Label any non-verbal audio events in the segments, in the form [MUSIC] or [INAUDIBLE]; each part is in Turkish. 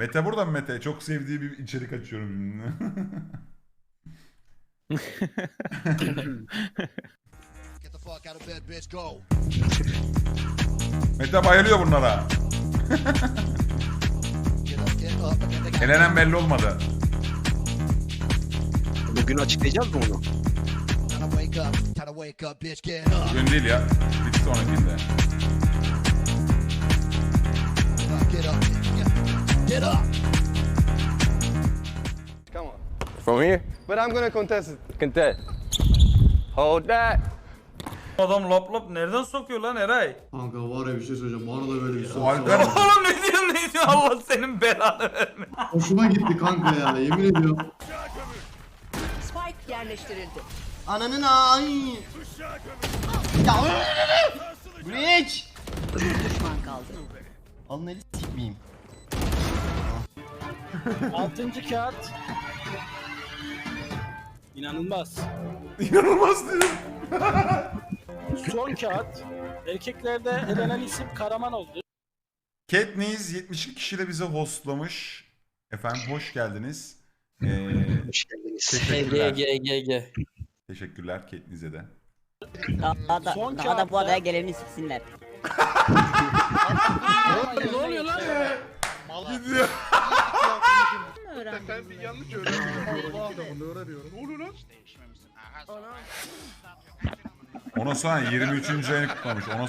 Mete burada mı Mete? Çok sevdiği bir içerik açıyorum. Go. Mete bayılıyor bunlara. Elenen belli olmadı. Bugün açıklayacağız mı up. Bugün değil ya. Bir sonrakinde. Get up. Come on. From here? But I'm gonna contest it. Contest. Hold that. Adam lap lap nereden sokuyor lan Eray? Kanka var ya bir şey söyleyeceğim. Bana da böyle bir O Alper [LAUGHS] Oğlum ne diyorsun ne diyorsun Allah senin belanı verme. Hoşuma gitti kanka ya yemin ediyorum. Spike yerleştirildi. Ananın ay. Ya Bridge. Bir düşman kaldı. Alın eli sikmeyeyim. Altıncı kağıt. İnanılmaz. inanılmaz diyor. Son kağıt. Erkeklerde elenen isim Karaman oldu. Katniss 72 kişiyle bize hostlamış. Efendim hoş geldiniz. Ee, Hoş geldiniz. teşekkürler. Teşekkürler Katniss'e de. Daha da, Son daha da bu adaya geleni siksinler. [LAUGHS] ne oluyor lan? Gidiyor. Ona sonra 23. ayını kutlamış. Ona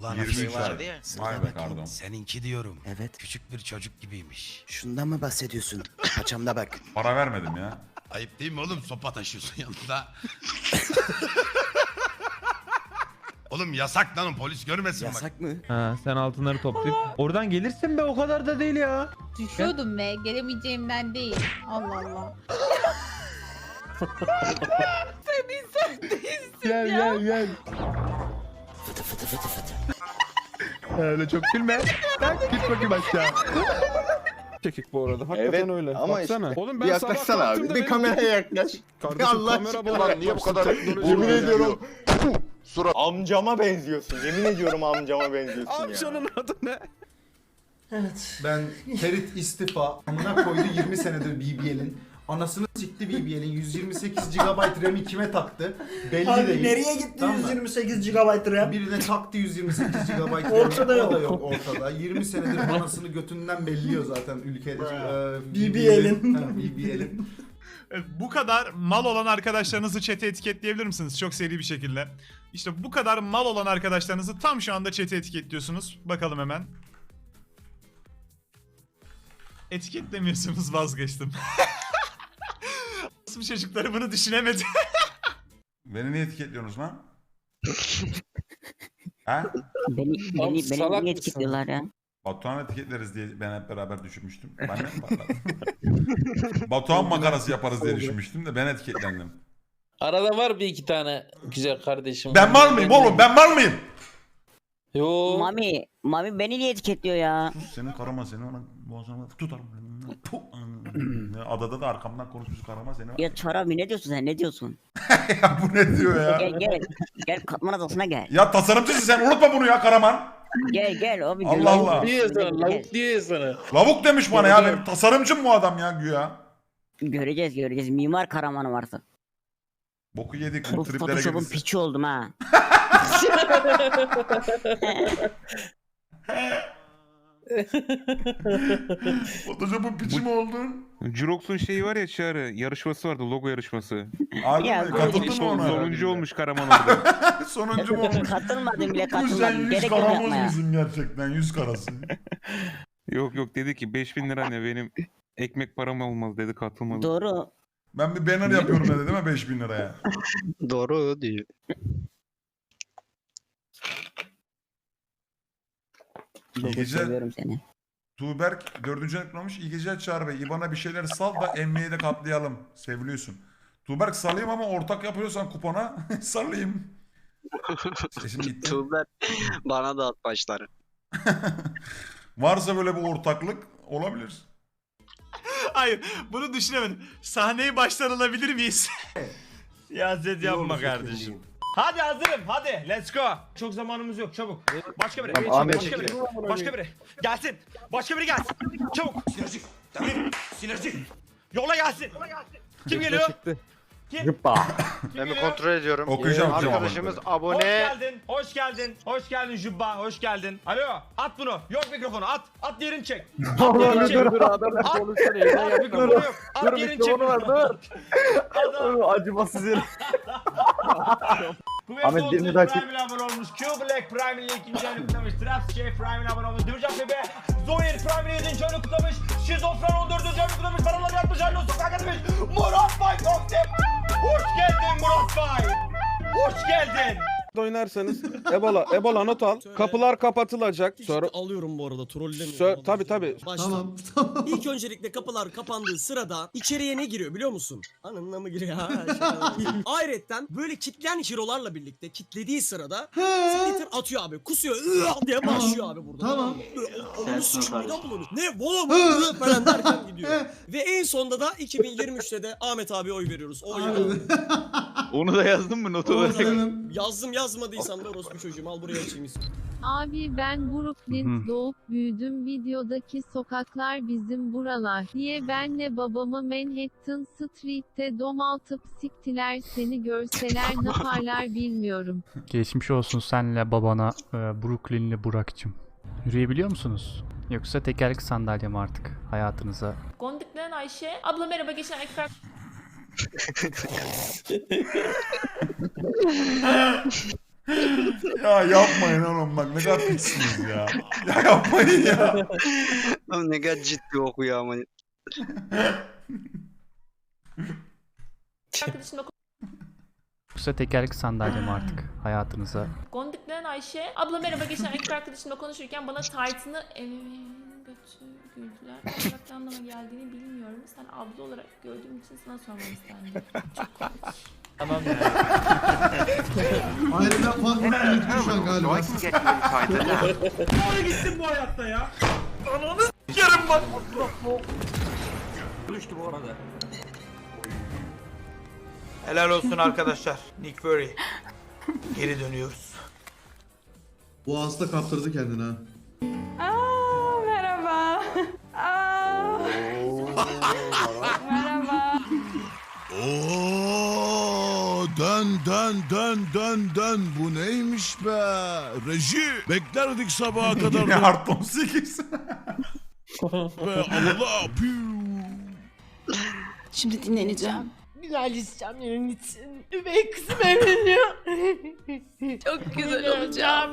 Ulan 23 ay. Vay be pardon. Seninki diyorum. Evet. Küçük bir çocuk gibiymiş. Şundan mı bahsediyorsun? Paçamda bak. Para vermedim ya. Ayıp değil mi oğlum? Sopa taşıyorsun yanında. [LAUGHS] oğlum yasak lan polis görmesin bak. Yasak mı? Ha, sen altınları toplayıp oradan gelirsin be o kadar da değil ya. Düşüyordum be. Gelemeyeceğimden değil. Allah Allah. [LAUGHS] Gel gel gel. [LAUGHS] Öyle çok gülme. Lan git bakayım aşağı. [LAUGHS] Çekik bu arada. Hakikaten Evet, öyle. ama Baksana. işte Oğlum ben bir sabah yaklaşsana abi. Bir benim- kameraya yaklaş. Kardeşim Allah kamera aşkına. bana Niye bu kadar Yemin ediyorum. Amcama benziyorsun. Yemin ediyorum amcama benziyorsun ya. Amcanın adı ne? Ben Ferit istifa. Amına koydu 20 senedir BBL'in. Anasını sikti BBL'in 128 GB RAM'i kime taktı? Belli değil. nereye gitti Tamam mı? 128 GB RAM? Birine taktı 128 GB RAM. Ortada O yok. da yok ortada. 20 senedir anasını götünden belliyor zaten ülkede. Ee, BBL'in. BBL'in. Evet, Bu kadar mal olan arkadaşlarınızı chat'e etiketleyebilir misiniz? Çok seri bir şekilde. İşte bu kadar mal olan arkadaşlarınızı tam şu anda chat'e etiketliyorsunuz. Bakalım hemen. Etiketlemiyorsunuz vazgeçtim. Nasıl çocukları bunu düşünemedi. Beni niye etiketliyorsunuz lan? [LAUGHS] ha? Beni, beni, beni salak niye etiketliyorlar ya? Batuhan etiketleriz diye ben hep beraber düşünmüştüm. Ben de. [LAUGHS] Batuhan makarası yaparız diye düşünmüştüm de ben etiketlendim. Arada var bir iki tane güzel kardeşim. Ben mal mıyım oğlum? Ben mal mıyım? Yo. Mami, Mami beni niye etiketliyor ya? Sus senin karama seni ona boğazına tutarım. Puh. Adada da arkamdan konuşmuş karama seni. Ya [LAUGHS] Çarabi ne diyorsun sen? Ne diyorsun? ya bu ne diyor ya? Gel gel. Gel katman adasına gel. Ya tasarımcısın sen unutma bunu ya Karaman. Gel gel abi. Allah. Allah. Diye sana, Gel. lavuk diye sana. Lavuk demiş bana ya benim tasarımcım bu adam ya güya. Göreceğiz göreceğiz. Mimar Karaman'ı varsa. Boku yedik bu Bu triplere Photoshop'un girdik. piçi oldum ha. [LAUGHS] [LAUGHS] [LAUGHS] [LAUGHS] Photoshop'un piçi mi oldun? Jurox'un şeyi var ya çağrı yarışması vardı logo yarışması. Harbi Ya, Katıldın mı Son, ona? sonuncu olmuş Karaman orada. [LAUGHS] Sonuncu mu olmuş? Katılmadım bile Bu sen katılmadım. yüz Gerek yok karamoz yapmaya. musun gerçekten? Yüz karası. [LAUGHS] yok yok dedi ki 5000 lira ne benim ekmek param olmaz dedi katılmadı. Doğru. Ben bir banner yapıyorum dedi değil mi 5000 liraya? Doğru diyor. İyi geceler. seviyorum seni. Tuğberk dördüncü eklemiş. İyi geceler Çağrı Bey. İBAN'a bir şeyler sal da emniye de katlayalım. Seviliyorsun. Tuğberk salayım ama ortak yapıyorsan kupona [LAUGHS] salayım. Sesim gitti. [LAUGHS] Tuğber bana da at başları. [LAUGHS] Varsa böyle bir ortaklık olabilir. Hayır bunu düşünemedim. Sahneyi baştan alabilir miyiz? Ya Zed yapma kardeşim. Hadi hazırım hadi let's go. Çok zamanımız yok çabuk. Başka biri. Tamam, Ahmet başka biri. Başka biri. Gelsin. Başka biri gelsin. Çabuk. Sinerji. Sinerji. Yola gelsin. Kim geliyor? Kim? Kim Ben bir kontrol ediyorum. Okuyacağım hocam. Arkadaşımız Hoş abone. geldin. Hoş geldin. Hoş geldin Jubba. Hoş geldin. Alo. At bunu. Yok mikrofonu. At. At yerini çek. [LAUGHS] At yerini çek. dur adam At. At mikrofonu yok. At yerini çek. Adam. Acımasız herif. Ahmet, Ahmet birini daha çek. Prime ile abone olmuş. Q Black Prime ile ikinci ayını kutlamış. Traps J Prime ile abone olmuş. Dürcan Bebe. Zoyer Prime ile yedinci ayını kutlamış. Şizofren 14. ayını kutlamış. Paralar yatmış. Ayını sokak atmış. Murat Bay Koktem. Hoş geldin Murat Bay. Hoş geldin. Oynarsanız Ebola, Ebola not al. Kapılar kapatılacak. Sonra alıyorum bu arada trollemiyorum. Tabii tabii. Tamam tamam. İlk [LAUGHS] öncelikle kapılar kapandığı sırada içeriye ne giriyor biliyor musun? Anınla mı giriyor? Ha. [LAUGHS] Ayrıca böyle kitleyen hirolarla birlikte kitlediği sırada Splitter atıyor abi. Kusuyor diye başlıyor abi burada. Tamam. Onu. Ne oğlum ıı falan derken gidiyor. Ve en sonunda da 2023'te de Ahmet abi oy veriyoruz. Oy [LAUGHS] Onu da yazdın mı not Oğlum, [LAUGHS] Yazdım yazmadıysam da orospu çocuğum al buraya açayım isim. Abi ben Brooklyn doğup büyüdüm videodaki sokaklar bizim buralar diye benle babamı Manhattan Street'te domaltıp siktiler seni görseler ne [LAUGHS] yaparlar bilmiyorum. Geçmiş olsun senle babana e, Brooklynli Burak'cığım. Yürüyebiliyor musunuz? Yoksa tekerlek sandalye mi artık hayatınıza? Gondiklerin Ayşe. Abla merhaba geçen ekran. Ya yapmayın oğlum bak ne kadar pissiniz ya. Ya yapmayın ya. Oğlum ne kadar ciddi okuyor ama. Arkadaşımla Yoksa tekerlek sandalye mi artık hayatınıza? Gondiklerin Ayşe. Abla merhaba geçen erkek arkadaşımla konuşurken bana Titan'ı evimin götü güldüler. Olarak ne anlama geldiğini bilmiyorum. Sen abla olarak gördüğüm için sana. Çok komik. Hayır ben farklı bir gittim şu an galiba. Doğru gittin bu hayatta ya. Helal olsun arkadaşlar. Nick Fury. Geri dönüyoruz. Bu hasta kaptırdı kendini ha. Aa, merhaba. Aa. merhaba. Oo, dön dön dön dön dön. Bu neymiş be? Reji. Beklerdik sabaha [LAUGHS] kadar. Yine Art 18. be. Allah. Piu. Şimdi dinleneceğim. Güzel isteyeceğim yarın için. Üvey kızım evleniyor. Çok güzel olacağım.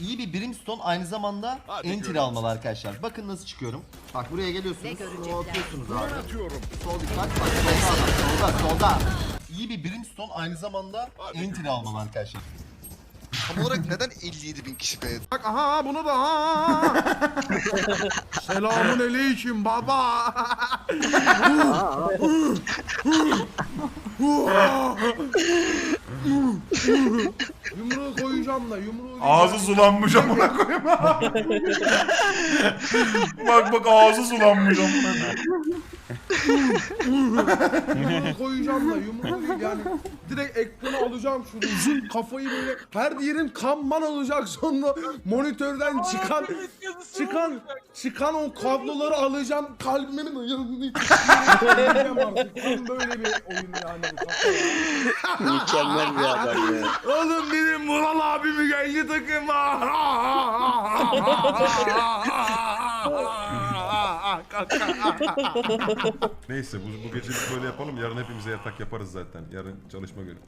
İyi bir brimstone aynı zamanda enter almalı arkadaşlar. Bakın nasıl çıkıyorum. Bak buraya geliyorsunuz. Şunu atıyorsunuz abi. Sol dikkat. Bak solda adam. Solda solda. İyi bir brimstone aynı zamanda enter almalı arkadaşlar. Tam olarak neden 57 bin kişi kayıt? Bak aha bunu da ha. Selamun aleyküm baba. [LAUGHS] [LAUGHS] [LAUGHS] Yumruğu koyacağım da yumruğu. Ağzı sulanmış amına koyayım. [LAUGHS] bak bak ağzı sulanmış amına koyayım. Yumruğu koyacağım da yumruğu yani direkt ekranı alacağım şunu zın kafayı böyle her yerim kan man olacak sonra monitörden çıkan çıkan çıkan o kabloları alacağım kalbimin yanını böyle bir oyun yani bu kafa. Mükemmel bir adam ya. Oğlum benim Vural abimi geldi takım. [LAUGHS] [LAUGHS] Neyse bu, bu gecelik böyle yapalım. Yarın hepimize yatak yaparız zaten. Yarın çalışma günü.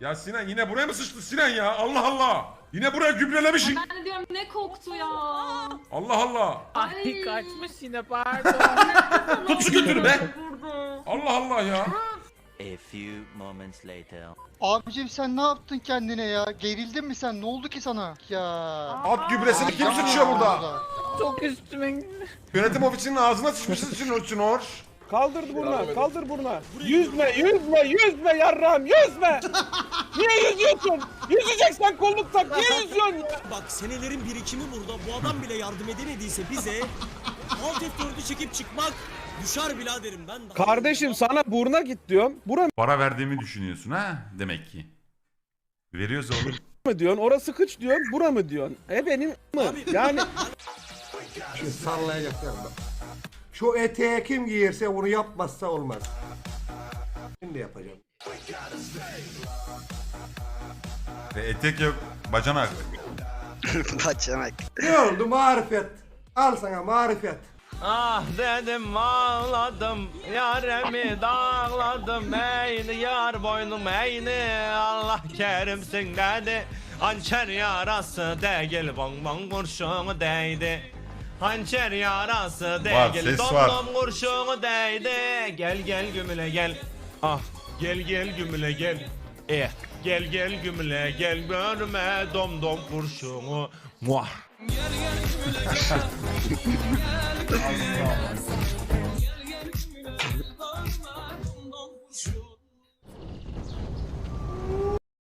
Ya Sinan yine buraya mı sıçtı Sinan ya? Allah Allah. Yine buraya gübrelemişsin. Ben de diyorum ne koktu ya. Allah Allah. Ay kaçmış yine pardon. [LAUGHS] Tut şu götünü be. Allah Allah ya. A few moments later. Abicim sen ne yaptın kendine ya? Gerildin mi sen? Ne oldu ki sana? Ya. At gübresini kim sıçıyor burada? Çok üstüme Yönetim ofisinin ağzına sıçmışsın için için or. Kaldır burna, kaldır burna. Yüzme, yüzme, yüzme yarram, yüzme. Niye yüzüyorsun? Yüzeceksen kolluk tak. Niye yüzüyorsun ya? Bak senelerin birikimi burada. Bu adam bile yardım edemediyse bize alt F4'ü çekip çıkmak düşer biraderim ben. daha- Kardeşim sana buruna git diyorum. Bura Para verdiğimi düşünüyorsun ha demek ki. Veriyoruz oğlum. mı diyorsun? Orası kıç diyorsun. Bura mı diyorsun? E benim mı? Yani [LAUGHS] Şu sallayacaklar bak. Şu eteği kim giyirse onu yapmazsa olmaz. Şimdi yapacağım. E, etek yok [LAUGHS] bacanak. Ne oldu marifet? Al sana marifet. Ah dedim ağladım yaremi dağladım eyni yar boynum eyni Allah kerimsin dedi Hançer yarası değil bong bong kurşunu değdi Hançer yarası Var, değil. ses dom var. dom kurşunu değdi. Gel gel gümüle gel. Ah gel gel gümüle gel. Eh gel gel gümüle gel. Görme dom dom kurşunu. Muah